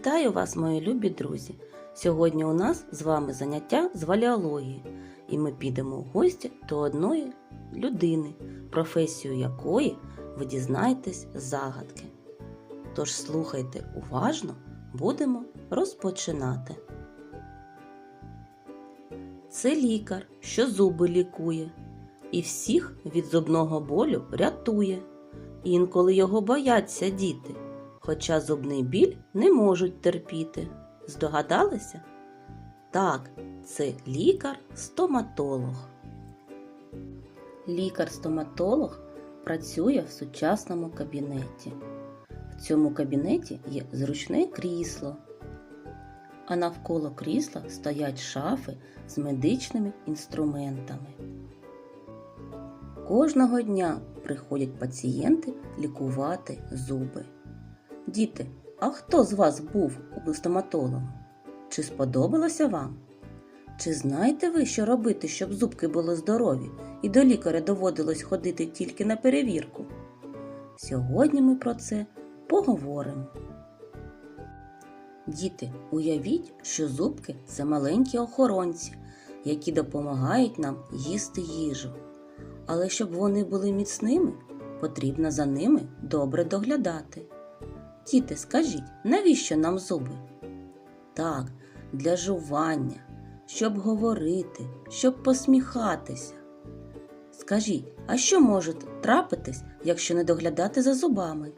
Вітаю вас, мої любі друзі! Сьогодні у нас з вами заняття з валіології, і ми підемо в гості до одної людини, професію якої ви дізнаєтесь загадки. Тож слухайте уважно, будемо розпочинати. Це лікар, що зуби лікує, і всіх від зубного болю рятує. Інколи його бояться діти, хоча зубний біль не можуть терпіти. Здогадалися? Так, це лікар-стоматолог. Лікар-стоматолог працює в сучасному кабінеті. В цьому кабінеті є зручне крісло, а навколо крісла стоять шафи з медичними інструментами. Кожного дня приходять пацієнти лікувати зуби. Діти, а хто з вас був у стоматолога? Чи сподобалося вам? Чи знаєте ви, що робити, щоб зубки були здорові і до лікаря доводилось ходити тільки на перевірку? Сьогодні ми про це поговоримо. Діти, уявіть, що зубки це маленькі охоронці, які допомагають нам їсти їжу. Але щоб вони були міцними, потрібно за ними добре доглядати. Діти, скажіть, навіщо нам зуби? Так, для жування, щоб говорити, щоб посміхатися. Скажіть, а що може трапитись, якщо не доглядати за зубами?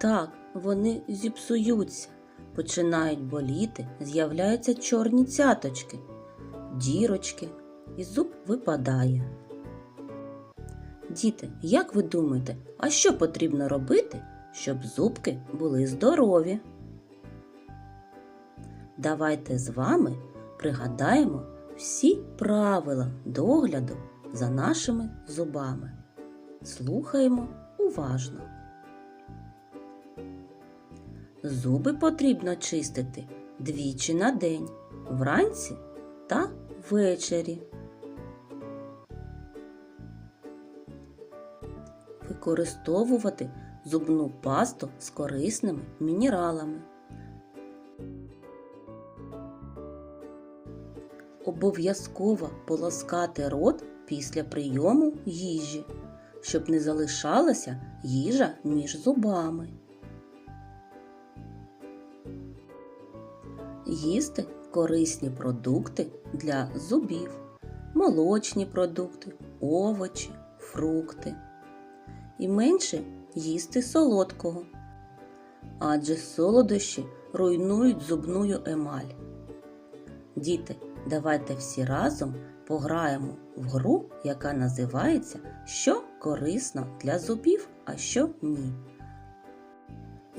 Так, вони зіпсуються, починають боліти, з'являються чорні цяточки, дірочки, і зуб випадає. Діти, як ви думаєте, а що потрібно робити, щоб зубки були здорові? Давайте з вами пригадаємо всі правила догляду за нашими зубами. Слухаємо уважно. Зуби потрібно чистити двічі на день, вранці та ввечері. Використовувати зубну пасту з корисними мінералами. Обов'язково полоскати рот після прийому їжі, щоб не залишалася їжа між зубами. Їсти корисні продукти для зубів, молочні продукти, овочі, фрукти. І менше їсти солодкого, адже солодощі руйнують зубную емаль. Діти, давайте всі разом пограємо в гру, яка називається Що корисно для зубів, а що ні.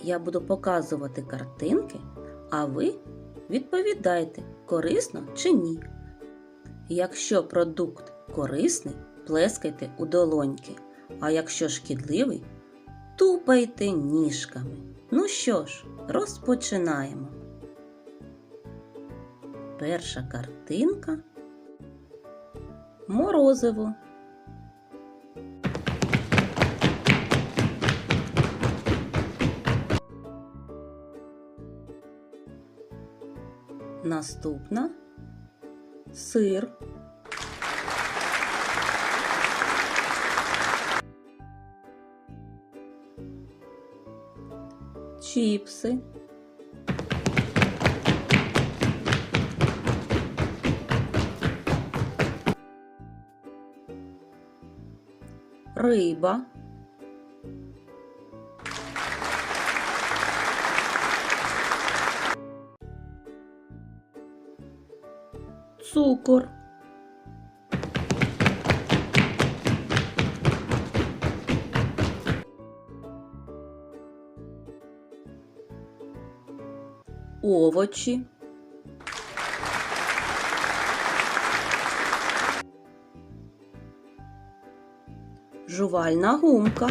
Я буду показувати картинки, а ви відповідайте, корисно чи ні. Якщо продукт корисний, плескайте у долоньки, а якщо шкідливий, тупайте ніжками. Ну що ж, розпочинаємо. Перша картинка морозиво. Наступна сир. Чіпси. Риба. Цукор. Овочі. Жувальна гумка.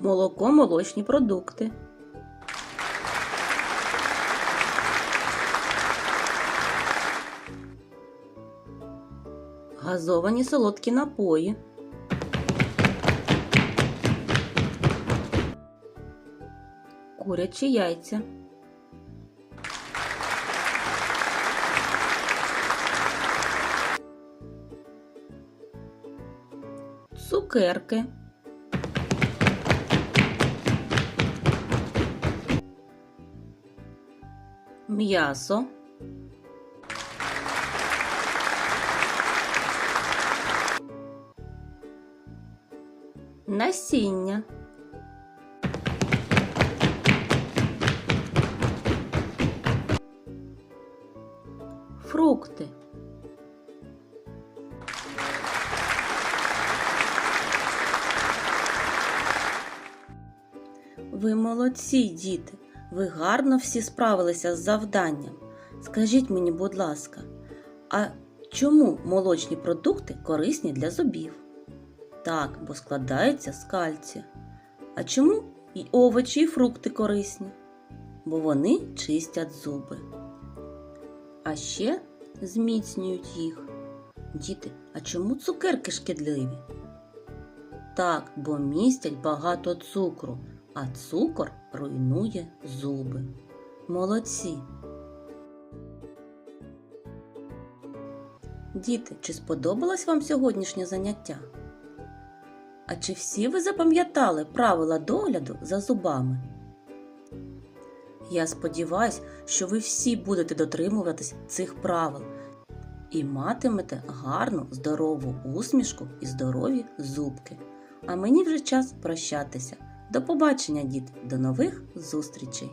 Молоко, молочні продукти. газовані солодкі напої. Курячі яйця, цукерки, м'ясо, насіння. Фрукти. Ви молодці, діти. Ви гарно всі справилися з завданням. Скажіть мені, будь ласка, а чому молочні продукти корисні для зубів? Так, бо складаються з кальцію. А чому і овочі, і фрукти корисні? Бо вони чистять зуби. А ще зміцнюють їх. Діти, а чому цукерки шкідливі? Так, бо містять багато цукру, а цукор руйнує зуби. Молодці. Діти, чи сподобалось вам сьогоднішнє заняття? А чи всі ви запам'ятали правила догляду за зубами? Я сподіваюся, що ви всі будете дотримуватись цих правил і матимете гарну, здорову усмішку і здорові зубки. А мені вже час прощатися. До побачення, діти, до нових зустрічей!